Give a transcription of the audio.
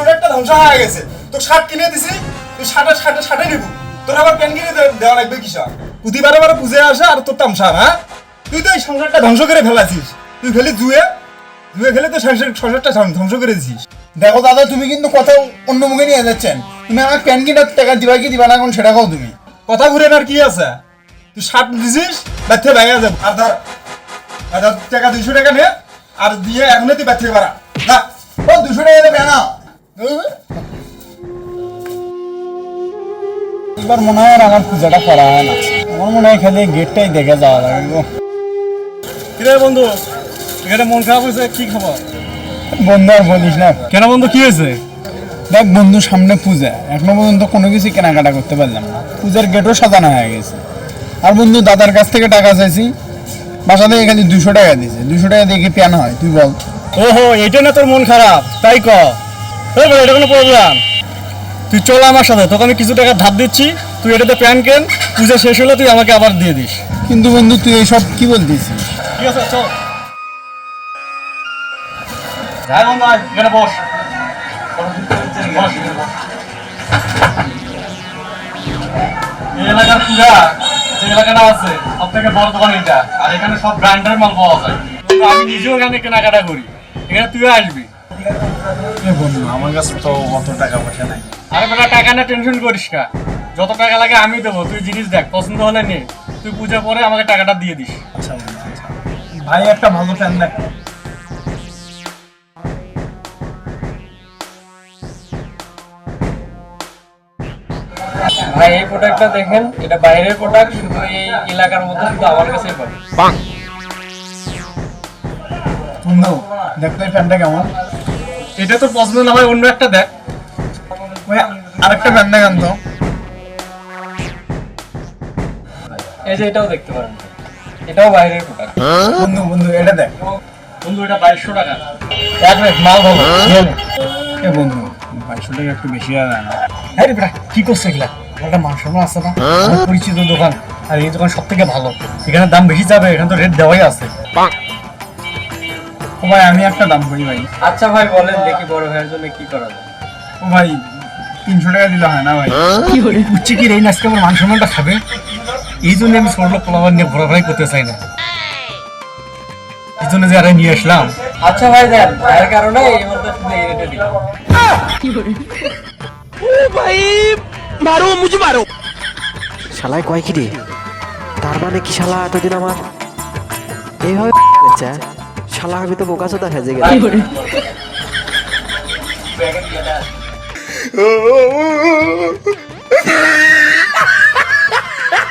সংসারটা ধ্বংস হয়ে গেছে। তো শার্ট কিনে দিছি, তুই শার্টে শার্টে শার্টে নিবু। তোর আবার প্যান্ট কিনে দেওয়া লাগবে কিসা? প্রতি বারে বারে পুজো আসে আর তোর তামসা হ্যাঁ? তুই তো এই সংসারটা ধ্বংস করে ফেলাছিস। তুই খেলি জুয়ে জুয়ে খেলে তো সংসার সংসারটা ধ্বংস করে দিছিস। দেখো দাদা, তুমি কিন্তু কথা অন্য মুখে নিয়ে যাচ্ছেন। তুমি আমার প্যান কিনার টাকা দিবা কি দিবা না এখন সেটা কও তুমি। কথা ঘুরে আর কি আছে? তুই শার্ট দিছিস ব্যর্থ ভেঙে যাবে। আর ধর আর ধর টাকা দুইশো টাকা নে, আর দিয়ে এখনই তুই ব্যর্থ পারা না ও দুশো টাকা দেবে না এবার মনে হয় আমার পূজাটা করা হয় না। আমার মনে হয় খালি গেটটাই দেখে যাওয়া লাগে গো। কিরে বন্ধু এখানে মন খারাপ হয়েছে কি খবর? বন্ধু আর বলিস না। কেন বন্ধু কি হয়েছে? দেখ বন্ধু সামনে পূজা। এখনও পর্যন্ত কোনো কিছু কেনাকাটা করতে পারলাম না। পূজার গেটও সাজানো হয়ে গেছে। আর বন্ধু দাদার কাছ থেকে টাকা চাইছি। বাসা থেকে খালি দুশো টাকা দিয়েছে। দুশো টাকা দিয়ে কি প্যান হয়? তুই বল। ওহো এটা না তোর মন খারাপ। তাই ক। এই বলে, এটা কোনো প্রবলেম তুই চল আমার সাথে তোকে আমি কিছু টাকা ধার দিচ্ছি তুই এটাতে প্যান কেন পূজা শেষ হলে তুই আমাকে আবার দিয়ে দিস। কিন্তু বন্ধু তুই এইসব কি বলতেছিস ঠিক আছে চল। এলাকার পূজা যে এলাকাটা আছে সব থেকে বড় দোকান এটা। আর এখানে সব ব্র্যান্ডের মাল পাওয়া যায়। আমি নিজেও এখানে কেনাকাটা করি। এখানে তুইও আসবি। বন্ধু আমার কাছে তো অত টাকা পয়সা নাই। আরে বেটা টাকা না টেনশন করিস কা যত টাকা লাগে আমি দেবো তুই জিনিস দেখ পছন্দ হলে নে। তুই পূজা পরে আমাকে টাকাটা দিয়ে দিস। আচ্ছা আচ্ছা। ভাই একটা ভালো প্যান দেখ। ভাই এই প্রোডাক্টটা দেখেন এটা বাইরের প্রোডাক্ট শুধু এই এলাকার মধ্যে শুধু আমার কাছেই পাবে। বন্ধু দেখ তো এই প্যানটা কেমন। এটা তো পছন্দ না হয় অন্য একটা দেখ। ওই আরেকটা প্যান দেখ আনতো এই যে এটাও দেখতে পারেন। এটাও বাইরের প্রোডাক্ট বন্ধু বন্ধু, এটা দেখ। বন্ধু, এটা বাইশশো টাকা। এক মিনিট, মাল ভালো এ বন্ধু, বাইশশো টাকা একটু বেশি আর না হ্যাঁ রে কি করছে এগুলা? একটা মান সম্মান আছে না? পরিচিত দোকান। আর এই দোকান সব থেকে ভালো। এখানে দাম বেশি যাবে, এখানে তো রেট দেওয়াই আছে। ও ভাই আমি একটা দাম করি ভাই। আচ্ছা ভাই বলেন দেখি বড় ভাইয়ের জন্য কি করা যায়। ও ভাই তিনশো টাকা দিলে হয় না ভাই? উচ্চ কি এই আজকে আমার মান সম্মানটা খাবে? এই জন্য আমি ছোট লোক পোলাবার নিয়ে ঘোরাঘুরাই করতে চাই না। এই জন্য যে আরে নিয়ে আসলাম। আচ্ছা ভাই দেন ভাইয়ের কারণে এই এই রেটে দিলাম। শালায় কয় কি রে? তার মানে কি শালা এতদিন আমার? এইভাবে হচ্ছে শালা আমি তো বোকা চোদা হেজে গেলাম Oh